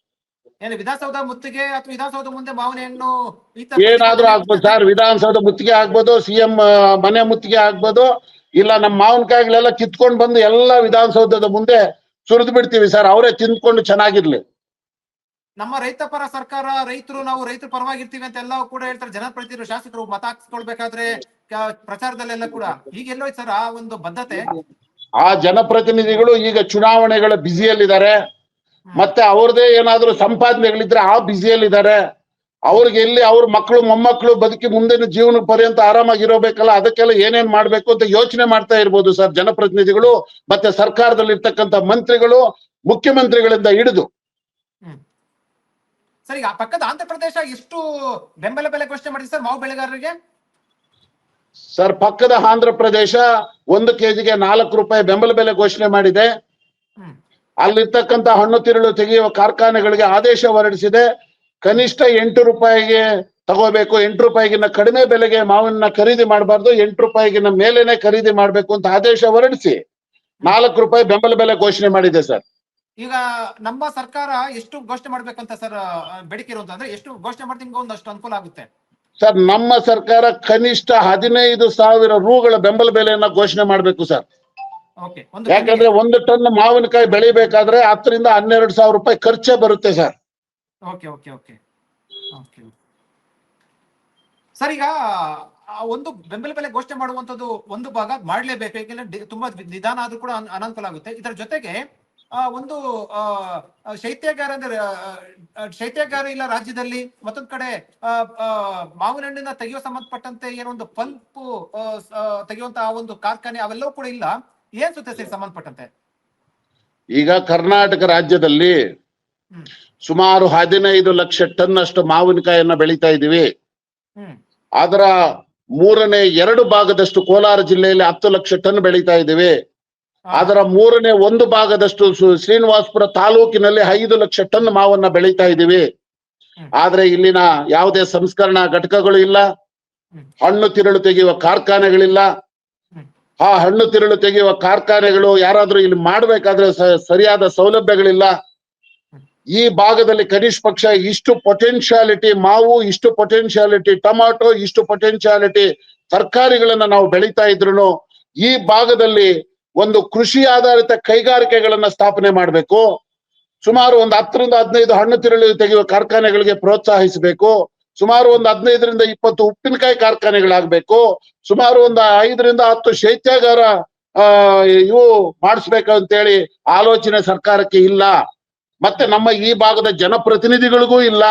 ಏನು ವಿಧಾನಸೌಧ ಮುತ್ತಿಗೆ ಅಥವಾ ವಿಧಾನಸೌಧ ಮುಂದೆ ಭಾವನೆಯನ್ನು ಏನಾದ್ರೂ ಆಗ್ಬೋದು ಸರ್. ವಿಧಾನಸೌಧ ಮುತ್ತಿಗೆ ಆಗ್ಬೋದು ಸಿಎಂ ಮನೆ ಮುತ್ತಿಗೆ ಆಗ್ಬೋದು ಇಲ್ಲ ನಮ್ಮ ಮಾವಿನಕಾಯಿಗಳೆಲ್ಲ ಕಿತ್ಕೊಂಡು ಬಂದು ಎಲ್ಲ ವಿಧಾನಸೌಧದ ಮುಂದೆ ಸುರಿದು ಬಿಡ್ತೀವಿ ಸರ್. ಅವರೇ ತಿಂದ್ಕೊಂಡು ಚೆನ್ನಾಗಿರ್ಲಿ. ನಮ್ಮ ರೈತ ಪರ ಸರ್ಕಾರ ರೈತರು ನಾವು ರೈತರ ಪರವಾಗಿರ್ತೀವಿ ಅಂತ ಎಲ್ಲ ಕೂಡ ಹೇಳ್ತಾರೆ. ಜನಪ್ರತಿನಿಧಿಗಳು ಶಾಸಕರು ಮತ ಹಾಕ್ಸ್ಕೊಳ್ಬೇಕಾದ್ರೆ ಪ್ರಚಾರದಲ್ಲೆಲ್ಲ ಕೂಡ ಈಗ ಎಲ್ಲೋಯ್ತು ಸರ್ ಆ ಒಂದು ಬದ್ಧತೆ? ಆ ಜನಪ್ರತಿನಿಧಿಗಳು ಈಗ ಚುನಾವಣೆಗಳ ಬ್ಯುಸಿಯಲ್ಲಿದ್ದಾರೆ. ಮತ್ತೆ ಅವ್ರದೇ ಏನಾದ್ರು ಸಂಪಾದನೆಗಳಿದ್ರೆ ಆ ಬ್ಯುಸಿಯಲ್ಲಿದ್ದಾರೆ. ಅವ್ರಿಗೆ ಎಲ್ಲಿ ಅವ್ರ ಮಕ್ಕಳು ಮೊಮ್ಮಕ್ಕಳು ಬದುಕಿ ಮುಂದಿನ ಜೀವನ ಪರ್ಯಂತ ಆರಾಮಾಗಿರೋಬೇಕಲ್ಲ ಅದಕ್ಕೆಲ್ಲ ಏನೇನ್ ಮಾಡ್ಬೇಕು ಅಂತ ಯೋಚನೆ ಮಾಡ್ತಾ ಇರ್ಬೋದು ಸರ್ ಜನಪ್ರತಿನಿಧಿಗಳು ಮತ್ತೆ ಸರ್ಕಾರದಲ್ಲಿ ಇರ್ತಕ್ಕಂತ ಮಂತ್ರಿಗಳು ಮುಖ್ಯಮಂತ್ರಿಗಳಿಂದ ಹಿಡಿದು. ಸರ್ ಈಗ ಆ ಪಕ್ಕದ ಆಂಧ್ರ ಪ್ರದೇಶ ಎಷ್ಟು ಬೆಂಬಲ ಬೆಲೆ ಘೋಷಣೆ ಮಾಡಿದೆ ಸರ್ ಮಾವು ಬೆಳೆಗಾರರಿಗೆ? ಸರ್ ಪಕ್ಕದ ಆಂಧ್ರ ಪ್ರದೇಶ ಒಂದು ಕೆಜಿಗೆ ನಾಲ್ಕು ರೂಪಾಯಿ ಬೆಂಬಲ ಬೆಲೆ ಘೋಷಣೆ ಮಾಡಿದೆ. ಅಲ್ಲಿರ್ತಕ್ಕಂತ ಹಣ್ಣು ತಿರುಳು ತೆಗೆಯುವ ಕಾರ್ಖಾನೆಗಳಿಗೆ ಆದೇಶ ಹೊರಡಿಸಿದೆ. ಕನಿಷ್ಠ ಎಂಟು ರೂಪಾಯಿಗೆ ತಗೋಬೇಕು. ಎಂಟು ರೂಪಾಯಿಗಿನ್ನ ಕಡಿಮೆ ಬೆಲೆಗೆ ಮಾವನ್ನ ಖರೀದಿ ಮಾಡಬಾರ್ದು. ಎಂಟು ರೂಪಾಯಿಗಿನ ಮೇಲೆನೆ ಖರೀದಿ ಮಾಡಬೇಕು ಅಂತ ಆದೇಶ ಹೊರಡಿಸಿ ನಾಲ್ಕು ರೂಪಾಯಿ ಬೆಂಬಲ ಬೆಲೆ ಘೋಷಣೆ ಮಾಡಿದೆ ಸರ್. ಈಗ ನಮ್ಮ ಸರ್ಕಾರ ಎಷ್ಟು ಘೋಷಣೆ ಮಾಡ್ಬೇಕಂತ ಸರ್ ಬೇಡಿಕೆ ಇರುವಂತ ಅಂದ್ರೆ ಎಷ್ಟು ಘೋಷಣೆ ಮಾಡಿದ್ರೆ ನಿಮ್ಗೆ ಒಂದಷ್ಟು ಅನುಕೂಲ ಆಗುತ್ತೆ. ಸರ್ ನಮ್ಮ ಸರ್ಕಾರ ಕನಿಷ್ಠ ಹದಿನೈದು ಸಾವಿರ ರೂಗಳ ಬೆಂಬಲ ಬೆಲೆಯನ್ನ ಘೋಷಣೆ ಮಾಡಬೇಕು ಸರ್. ಯಾಕಂದ್ರೆ ಒಂದು ಟನ್ ಮಾವಿನಕಾಯಿ ಬೆಳಿಬೇಕಾದ್ರೆ ಹತ್ತರಿಂದ ಹನ್ನೆರಡು ಸಾವಿರ ರೂಪಾಯಿ ಖರ್ಚೇ ಬರುತ್ತೆ sir. Okay okay okay. Okay sir ಈಗ ಆ ಒಂದು ಬೆಂಬಲ ಬೆಲೆ ಘೋಷಣೆ ಮಾಡುವಂತದ್ದು ಒಂದು ಭಾಗ ಮಾಡ್ಲೇಬೇಕು ಯಾಕೆಂದ್ರೆ ತುಂಬಾ ನಿಧಾನ ಆದ್ರೂ ಕೂಡ ಅನ್- ಅನಾನುಕೂಲ ಆಗುತ್ತೆ. ಇದರ ಜೊತೆಗೆ ಒಂದು ಆ ಆ, ಶೈತ್ಯಾಗಾರ ಅಂದ್ರೆ ಶೈತ್ಯಾಗಾರ ಇಲ್ಲ ರಾಜ್ಯದಲ್ಲಿ ಮತ್ತೊಂದ್ ಕಡೆ ಮಾವಿನ ಹಣ್ಣಿನ ತೆಗೆಯುವ ಸಂಬಂಧಪಟ್ಟಂತೆ ಏನೊಂದು ಪಲ್ಪ್ ತೆಗೆಯುವಂತ ಆ ಒಂದು ಕಾರ್ಖಾನೆ ಅವೆಲ್ಲವೂ ಕೂಡ ಇಲ್ಲ. ಏನ್ ಸುತ್ತೆ ಸರ್ ಸಂಬಂಧಪಟ್ಟಂತೆ? ಈಗ ಕರ್ನಾಟಕ ರಾಜ್ಯದಲ್ಲಿ ಸುಮಾರು ಹದಿನೈದು ಲಕ್ಷ ಟನ್ ಅಷ್ಟು ಮಾವಿನಕಾಯಿಯನ್ನ ಬೆಳೀತಾ ಇದೀವಿ ಅದರ ಮೂರನೇ ಎರಡು ಭಾಗದಷ್ಟು ಕೋಲಾರ ಜಿಲ್ಲೆಯಲ್ಲಿ ಹತ್ತು ಲಕ್ಷ ಟನ್ ಬೆಳೀತಾ ಇದೀವಿ ಆ, ಅದರ ಮೂರನೇ ಒಂದು ಭಾಗದಷ್ಟು ಶ್ರೀನಿವಾಸಪುರ ತಾಲೂಕಿನಲ್ಲಿ ಐದು ಲಕ್ಷ ಟನ್ ಮಾವನ್ನ ಬೆಳೀತಾ ಇದ್ದೀವಿ. ಆದ್ರೆ ಇಲ್ಲಿನ ಯಾವುದೇ ಸಂಸ್ಕರಣಾ ಘಟಕಗಳು ಇಲ್ಲ. ಹಣ್ಣು ತಿರುಳು ತೆಗೆಯುವ ಕಾರ್ಖಾನೆಗಳಿಲ್ಲ. ಆ ಹಣ್ಣು ತಿರುಳು ತೆಗೆಯುವ ಕಾರ್ಖಾನೆಗಳು ಯಾರಾದ್ರೂ ಇಲ್ಲಿ ಮಾಡ್ಬೇಕಾದ್ರೆ ಸರಿಯಾದ ಸೌಲಭ್ಯಗಳಿಲ್ಲ. ಈ ಭಾಗದಲ್ಲಿ ಕನಿಷ್ಠ ಪಕ್ಷ ಇಷ್ಟು ಪೊಟೆನ್ಶಿಯಾಲಿಟಿ ಮಾವು ಇಷ್ಟು ಪೊಟೆನ್ಶಿಯಾಲಿಟಿ ಟೊಮ್ಯಾಟೋ ಇಷ್ಟು ಪೊಟೆನ್ಶಿಯಾಲಿಟಿ ತರಕಾರಿಗಳನ್ನ ನಾವು ಬೆಳೀತಾ ಇದ್ರು ಈ ಭಾಗದಲ್ಲಿ ಒಂದು ಕೃಷಿ ಆಧಾರಿತ ಕೈಗಾರಿಕೆಗಳನ್ನ ಸ್ಥಾಪನೆ ಮಾಡಬೇಕು. ಸುಮಾರು ಒಂದು ಹತ್ತರಿಂದ ಹದಿನೈದು ಹಣ್ಣು ತಿರುಳು ತೆಗೆಯುವ ಕಾರ್ಖಾನೆಗಳಿಗೆ ಪ್ರೋತ್ಸಾಹಿಸಬೇಕು. ಸುಮಾರು ಒಂದು ಹದಿನೈದರಿಂದ ಇಪ್ಪತ್ತು ಉಪ್ಪಿನಕಾಯಿ ಕಾರ್ಖಾನೆಗಳಾಗಬೇಕು. ಸುಮಾರು ಒಂದು ಐದರಿಂದ ಹತ್ತು ಶೈತ್ಯಾಗಾರ, ಆ, ಇವು ಮಾಡಿಸ್ಬೇಕು ಅಂತೇಳಿ ಆಲೋಚನೆ ಸರ್ಕಾರಕ್ಕೆ ಇಲ್ಲ. ಮತ್ತೆ ನಮ್ಮ ಈ ಭಾಗದ ಜನಪ್ರತಿನಿಧಿಗಳಿಗೂ ಇಲ್ಲ.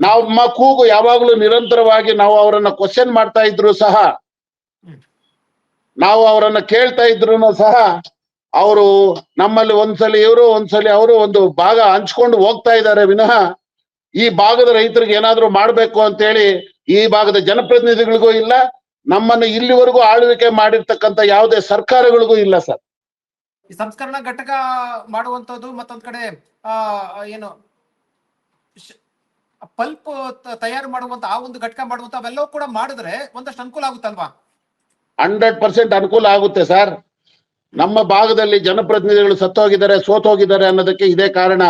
ನಮ್ಮ ಕೂಗು ಯಾವಾಗಲೂ ನಿರಂತರವಾಗಿ ನಾವು ಅವರನ್ನ ಕ್ವಶನ್ ಮಾಡ್ತಾ ಇದ್ರು ಸಹ. ನಾವು ಅವರನ್ನ ಕೇಳ್ತಾ ಇದ್ರು ಸಹ ಅವರು ನಮ್ಮಲ್ಲಿ ಒಂದ್ಸಲಿ ಇವರು, ಒಂದ್ಸಲಿ ಅವರು ಒಂದು ಭಾಗ ಹಂಚ್ಕೊಂಡು ಹೋಗ್ತಾ ಇದ್ದಾರೆ. ವಿನಃ ಈ ಭಾಗದ ರೈತರಿಗೆ ಏನಾದ್ರೂ ಮಾಡ್ಬೇಕು ಅಂತೇಳಿ ಈ ಭಾಗದ ಜನಪ್ರತಿನಿಧಿಗಳಿಗೂ ಇಲ್ಲ, ನಮ್ಮನ್ನು ಇಲ್ಲಿವರೆಗೂ ಆಳ್ವಿಕೆ ಮಾಡಿರ್ತಕ್ಕಂತ ಯಾವುದೇ ಸರ್ಕಾರಗಳಿಗೂ ಇಲ್ಲ ಸರ್. ಈ ಸಂಸ್ಕರಣಾ ಘಟಕ ಮಾಡುವಂತದ್ದು ಮತ್ತೊಂದ್ ಕಡೆ, ಆ, ಏನು ಪಲ್ಪ್ ತಯಾರು ಮಾಡುವಂತ ಆ ಒಂದು ಘಟಕ ಮಾಡುವಂತ ಅವೆಲ್ಲವೂ ಕೂಡ ಮಾಡಿದ್ರೆ ಒಂದಷ್ಟು ಅನುಕೂಲ ಆಗುತ್ತಲ್ವಾ? ಹಂಡ್ರೆಡ್ ಪರ್ಸೆಂಟ್ ಅನುಕೂಲ ಆಗುತ್ತೆ ಸರ್. ನಮ್ಮ ಭಾಗದಲ್ಲಿ ಜನಪ್ರತಿನಿಧಿಗಳು ಸತ್ತೋಗಿದ್ದಾರೆ ಸೋತೋಗಿದ್ದಾರೆ ಅನ್ನೋದಕ್ಕೆ ಇದೇ ಕಾರಣ.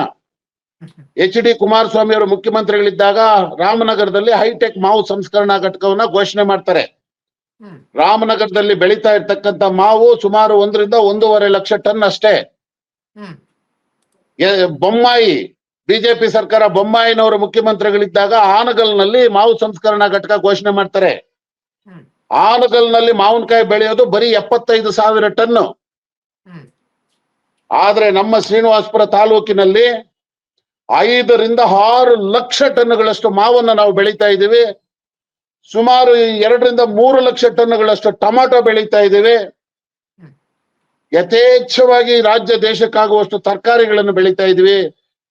ಎಚ್ ಡಿ ಕುಮಾರಸ್ವಾಮಿ ಅವರು ಮುಖ್ಯಮಂತ್ರಿಗಳಿದ್ದಾಗ ರಾಮನಗರದಲ್ಲಿ ಹೈಟೆಕ್ ಮಾವು ಸಂಸ್ಕರಣಾ ಘಟಕವನ್ನ ಘೋಷಣೆ ಮಾಡ್ತಾರೆ. ರಾಮನಗರದಲ್ಲಿ ಬೆಳೀತಾ ಇರ್ತಕ್ಕಂಥ ಮಾವು ಸುಮಾರು ಒಂದರಿಂದ ಒಂದೂವರೆ ಲಕ್ಷ ಟನ್ ಅಷ್ಟೇ. ಬೊಮ್ಮಾಯಿ ಬಿಜೆಪಿ ಸರ್ಕಾರ ಬೊಮ್ಮಾಯಿನವರು ಮುಖ್ಯಮಂತ್ರಿಗಳಿದ್ದಾಗ ಆನಗಲ್ನಲ್ಲಿ ಮಾವು ಸಂಸ್ಕರಣಾ ಘಟಕ ಘೋಷಣೆ ಮಾಡ್ತಾರೆ. ಆನಗಲ್ನಲ್ಲಿ ಮಾವಿನಕಾಯಿ ಬೆಳೆಯೋದು ಬರೀ ಎಪ್ಪತ್ತೈದು ಸಾವಿರ ಟನ್ ಹ್ಮ್ ಆದ್ರೆ ನಮ್ಮ ಶ್ರೀನಿವಾಸಪುರ ತಾಲೂಕಿನಲ್ಲಿ ಐದರಿಂದ ಆರು ಲಕ್ಷ ಟನ್ಗಳಷ್ಟು ಮಾವನ್ನ ನಾವು ಬೆಳೀತಾ ಇದ್ದೀವಿ ಸುಮಾರು ಎರಡರಿಂದ ಮೂರು ಲಕ್ಷ ಟನ್ಗಳಷ್ಟು ಟೊಮಾಟೊ ಬೆಳೀತಾ ಇದ್ದೀವಿ. ಯಥೇಚ್ಛವಾಗಿ ರಾಜ್ಯ ದೇಶಕ್ಕಾಗುವಷ್ಟು ತರಕಾರಿಗಳನ್ನು ಬೆಳೀತಾ ಇದ್ವಿ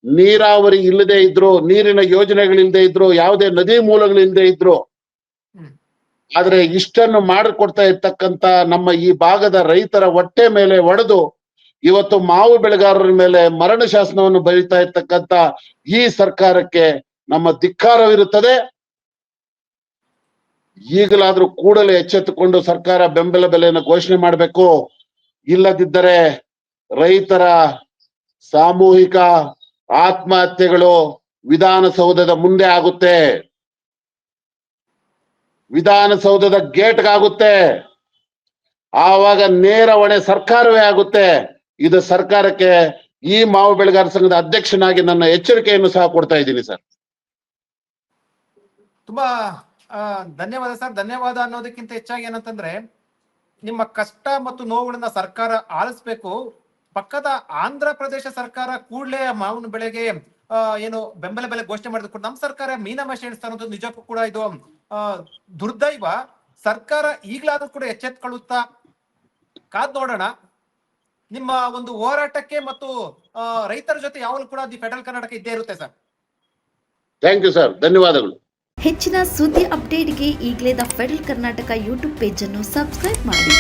ನೀರಾವರಿ ಇಲ್ಲದೆ ಇದ್ರು ನೀರಿನ ಯೋಜನೆಗಳಿಲ್ಲದೆ ಇದ್ರು ಯಾವುದೇ ನದಿ ಮೂಲಗಳಿಲ್ಲದೆ ಇದ್ರು. ಆದ್ರೆ ಇಷ್ಟನ್ನು ಮಾಡಿಕೊಡ್ತಾ ಇರ್ತಕ್ಕಂತ ನಮ್ಮ ಈ ಭಾಗದ ರೈತರ ಹೊಟ್ಟೆ ಮೇಲೆ ಒಡೆದು ಇವತ್ತು ಮಾವು ಬೆಳೆಗಾರರ ಮೇಲೆ ಮರಣ ಶಾಸನವನ್ನು ಬರೀತಾ ಇರ್ತಕ್ಕಂತ ಈ ಸರ್ಕಾರಕ್ಕೆ ನಮ್ಮ ಧಿಕ್ಕಾರವಿರುತ್ತದೆ. ಈಗಲಾದ್ರೂ ಕೂಡಲೇ ಎಚ್ಚೆತ್ತುಕೊಂಡು ಸರ್ಕಾರ ಬೆಂಬಲ ಬೆಲೆಯನ್ನು ಘೋಷಣೆ ಮಾಡಬೇಕು. ಇಲ್ಲದಿದ್ದರೆ ರೈತರ ಸಾಮೂಹಿಕ ಆತ್ಮಹತ್ಯೆಗಳು ವಿಧಾನಸೌಧದ ಮುಂದೆ ಆಗುತ್ತೆ. ವಿಧಾನಸೌಧದ ಗೇಟ್ಗಾಗುತ್ತೆ. ಆವಾಗ ನೇರ ಹೊಣೆ ಸರ್ಕಾರವೇ ಆಗುತ್ತೆ. ಇದು ಸರ್ಕಾರಕ್ಕೆ ಈ ಮಾವು ಬೆಳೆಗಾರ ಸಂಘದ ಅಧ್ಯಕ್ಷನಾಗಿ ನನ್ನ ಎಚ್ಚರಿಕೆಯನ್ನು ಸಹ ಕೊಡ್ತಾ ಇದ್ದೀನಿ ಸರ್. ತುಂಬಾ ಧನ್ಯವಾದ ಸರ್. ಧನ್ಯವಾದ ಅನ್ನೋದಕ್ಕಿಂತ ಹೆಚ್ಚಾಗಿ ಏನಂತಂದ್ರೆ, ನಿಮ್ಮ ಕಷ್ಟ ಮತ್ತು ನೋವುಗಳನ್ನ ಸರ್ಕಾರ ಆಲಿಸ್ಬೇಕು. ಪಕ್ಕದ ಆಂಧ್ರ ಪ್ರದೇಶ ಸರ್ಕಾರ ಕೂಡಲೇ ಮಾವಿನ ಬೆಳೆಗೆ ಏನು ಬೆಂಬಲ ಬೆಲೆ ಘೋಷಣೆ ಮಾಡಿದ ಕೂಡ ನಮ್ಮ ಸರ್ಕಾರ ಮೀನಮೇಷ ಎಣಿಸ್ತಾ ನಿಜಕ್ಕೂ ಕೂಡ ಇದು ದುರ್ದೈವ ಸರ್ಕಾರ ಈಗಲಾದ್ರೂ ಕೂಡ ಎಚ್ಚೆತ್ಕೊಳ್ಳುತ್ತಾ ಕಾದ್ ನೋಡೋಣ. ನಿಮ್ಮ ಒಂದು ಹೋರಾಟಕ್ಕೆ ಮತ್ತು ರೈತರ ಜೊತೆ ಯಾವಾಗಲೂ ಕೂಡ ದಿ ಫೆಡರಲ್ ಕರ್ನಾಟಕ ಇದ್ದೇ ಇರುತ್ತೆ ಸರ್. Thank you sir. ಧನ್ಯವಾದಗಳು. ಹೆಚ್ಚಿನ ಸುದ್ದಿ ಅಪ್ಡೇಟ್ಗೆ ಈಗಲೇ ದ ಫೆಡರಲ್ ಕರ್ನಾಟಕ ಯೂಟ್ಯೂಬ್ ಪೇಜನ್ನು ಸಬ್ಸ್ಕ್ರೈಬ್ ಮಾಡಿ.